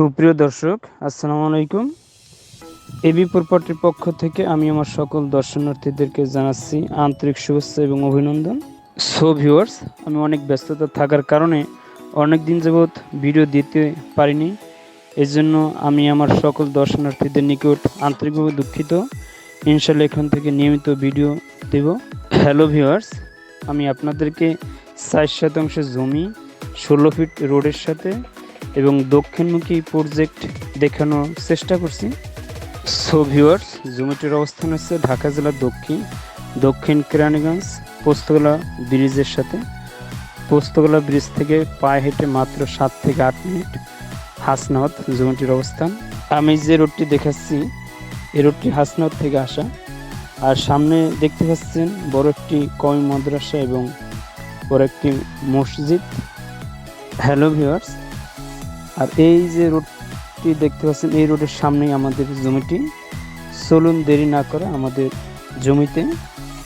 সুপ্রিয় দর্শক, আসসালামু আলাইকুম। এবি প্রপার্টির পক্ষ থেকে আমি আমার সকল দর্শনার্থীদেরকে জানাচ্ছি আন্তরিক শুভেচ্ছা এবং অভিনন্দন। সো ভিউয়ার্স আমি অনেক ব্যস্ততা থাকার কারণে অনেক দিন যাবৎ ভিডিও দিতে পারিনি। এর জন্য আমি আমার সকল দর্শনার্থীদের নিকট আন্তরিকভাবে দুঃখিত। ইনশাল্লাহ এখান থেকে নিয়মিত ভিডিও দেব। হ্যালো ভিউয়ার্স আমি আপনাদেরকে ষাট শতাংশ জমি, ষোলো ফিট রোডের সাথে এবং দক্ষিণমুখী প্রজেক্ট দেখানোর চেষ্টা করছি। সো ভিউয়ার্স জমিটির অবস্থান হচ্ছে ঢাকা জেলার দক্ষিণ দক্ষিণ কেরানীগঞ্জ, পোস্তগোলা ব্রিজের সাথে। পোস্তগোলা ব্রিজ থেকে পায়ে হেঁটে মাত্র সাত থেকে আট মিনিট হাসনাওয়াত জমিটির অবস্থান। আমি যে রোডটি দেখাচ্ছি, এই রোডটি হাসনাওয়াত থেকে আসা। আর সামনে দেখতে পাচ্ছেন বড় একটি কমি মাদ্রাসা এবং বড় একটি মসজিদ। হ্যালো ভিউয়ার্স আর এই যে রোডটি দেখতে পাচ্ছেন, এই রোডের সামনেই আমাদের জমিটি। চলুন দেরি না করে আমাদের জমিতে।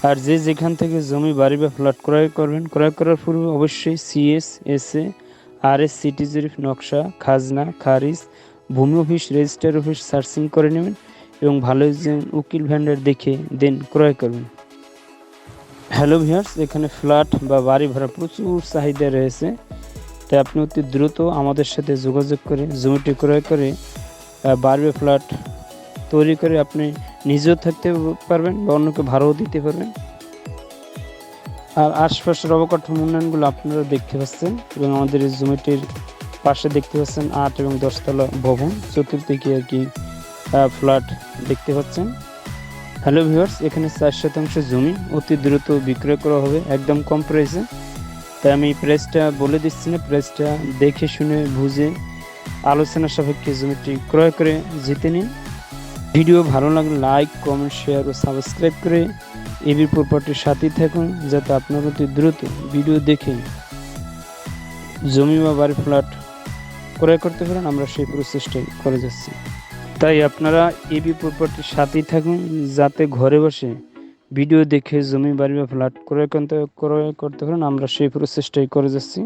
আর যে যেখান থেকে জমি, বাড়ি বা ফ্ল্যাট ক্রয় করবেন, ক্রয় করার পূর্বে অবশ্যই CS S A R S city জরিফ, নকশা, খাজনা, খারিজ, ভূমি অফিস রেজিস্টার অফিস সার্চিং করে নেবেন এবং ভালো একজন উকিল ভ্যান্ডার দেখে দেন ক্রয় করবেন। হ্যালো ভিউয়ার্স এখানে ফ্ল্যাট বা বাড়ি ভাড়া প্রচুর চাহিদা রয়েছে। তাই আপনি অতি দ্রুত আমাদের সাথে যোগাযোগ করে, জমিটি ক্রয় করে বারবে ফ্ল্যাট তৈরি করে আপনি নিজেও থাকতে পারবেন বা অন্যকে ভাড়াও দিতে পারবেন। আর আশপাশের অবকাঠামো উন্নয়নগুলো আপনারা দেখতে পাচ্ছেন এবং আমাদের এই জমিটির পাশে দেখতে পাচ্ছেন আট এবং দশতলা ভবন, চতুর্দিকে আর কি ফ্ল্যাট দেখতে পাচ্ছেন। হ্যালো ভিউয়ার্স, এখানে চার শতাংশ জমি অতি দ্রুত বিক্রয় করা হবে, একদম কম প্রাইসে। তাই আমি প্রাইসটা বলে দিচ্ছি না প্রাইসটা দেখে শুনে বুঝে আলোচনা সাপেক্ষে জমিটি ক্রয় করে জিতে নিন। ভিডিও ভালো লাগলে লাইক কমেন্ট শেয়ার ও সাবস্ক্রাইব করে এবি প্রপার্টির সাথেই থাকুন, যাতে আপনার অতি দ্রুত ভিডিও দেখে জমি বা বাড়ি ফ্ল্যাট ক্রয় করতে পারেন। আমরা সেই প্রচেষ্টাই করে যাচ্ছি। তাই আপনারা এবি প্রপার্টির সাথেই থাকুন, যাতে ঘরে বসে ভিডিও দেখে জমি বাড়ি বা ফ্ল্যাট ক্রয় করতে ক্রয় করতে পারেন আমরা সেই প্রচেষ্টাই করে যাচ্ছি।